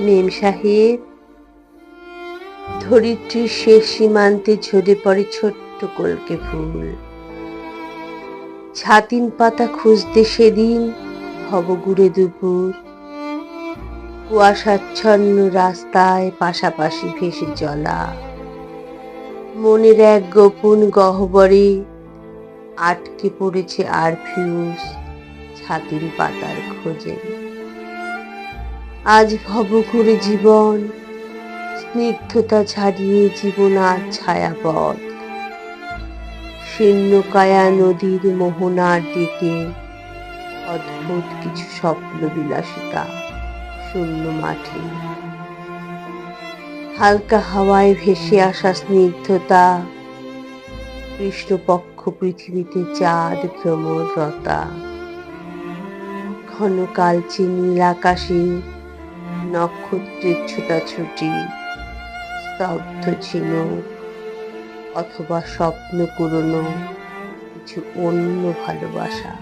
মেম সাহেব, ধরিত্রীর শেষ সীমান্তে ঝরে পড়ে ছোট্ট কলকে ফুল। ছাতিন পাতা খুঁজতে সেদিন ভবগুড়ে দুপুর। কুয়াশাচ্ছন্ন রাস্তায় পাশাপাশি ভেসে চলা। মনের এক গোপন গহ্বরে আটকে পড়েছে আর ফিউজ ছাতিন পাতার খোঁজে। আজ ভবঘুরে জীবন, স্নিগ্ধতা ছাড়িয়ে জীবন আর ছায়াপথ। শীর্ণকায়া নদীর মোহনার দিকে অদ্ভুত কিছু স্বপ্ন বিলাসিতা শূন্য মাঠে। হালকা হাওয়ায় ভেসে আসা স্নিগ্ধতা, কৃষ্ণপক্ষ পৃথিবীতে চাঁদ ভ্রমরতা ঘন কালচে নীল আকাশে নক্ষত্রের ছোটাছুটি স্তব্ধ ছিল অথবা স্বপ্ন পুরনো কিছু অন্য ভালোবাসা।